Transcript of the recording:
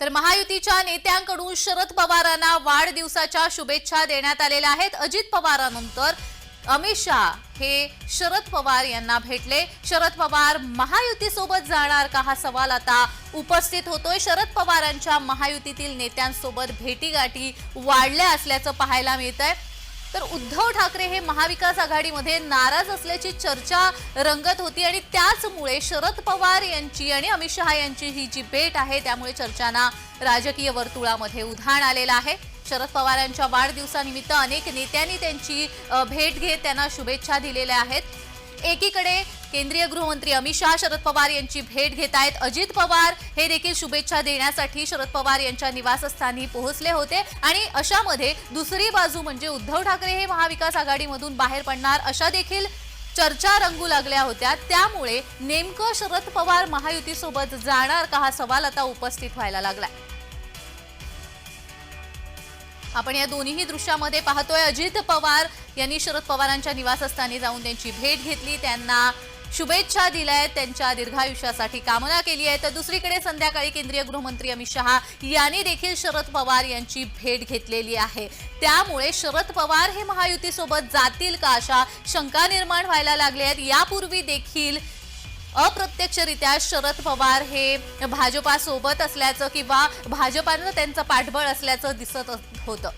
तर महायुतीच्या नेत्यांकडून शरद पवारांना वाढदिवसाच्या शुभेच्छा देण्यात आलेल्या आहेत. अजित पवारांनंतर अमित शहा हे शरद पवार यांना भेटले. शरद पवार महायुतीसोबत जाणार का? हा सवाल आता उपस्थित होतोय. शरद पवारांच्या महायुतीतील नेत्यांसोबत भेटीगाठी वाढल्या असल्याचं पाहायला मिळत आहे तर उद्धव ठाकरे हे महाविकास आघाडीमध्ये नाराज असल्याची चर्चा रंगत होती आणि त्याचमुळे शरद पवार यांची आणि अमित शहा यांची ही जी भेट आहे त्यामुळे चर्चांना राजकीय वर्तुळामध्ये उधाण आलेलं आहे. शरद पवारांच्या वाढदिवसानिमित्त अनेक नेत्यांनी त्यांची भेट घेत त्यांना शुभेच्छा दिलेल्या आहेत. एकीकडे केंद्रीय गृहमंत्री अमित शहा शरद पवार यांची भेट घेत आहेत. अजित पवार हे देखील शुभेच्छा देण्यासाठी शरद पवार यांच्या निवासस्थानी पोहोचले होते. आणि अशामध्ये दुसरी बाजू म्हणजे उद्धव ठाकरे हे महाविकास आघाडीमधून बाहेर पडणार अशा देखील चर्चा रंगू लागल्या होत्या. त्यामुळे नेमकं शरद पवार महायुतीसोबत जाणार का हा सवाल आता उपस्थित व्हायला लागलाय. आपण या दोन्ही दृश्यामध्ये पाहतोय. अजित पवार यांनी शरद पवारांच्या निवासस्थानी जाऊन त्यांची भेट घेतली. त्यांना शुभेच्छा दिल्या आहेत. त्यांच्या दीर्घायुष्यासाठी कामना केली आहे. तर दुसरीकडे संध्याकाळी केंद्रीय गृहमंत्री अमित शहा यांनी देखील शरद पवार यांची भेट घेतलेली आहे. त्यामुळे शरद पवार हे महायुतीसोबत जातील का अशा शंका निर्माण व्हायला लागल्या आहेत. यापूर्वी देखील अप्रत्यक्षरित्या शरद पवार हे भाजपासोबत असल्याचं किंवा भाजपानं त्यांचं पाठबळ असल्याचं दिसत होतं.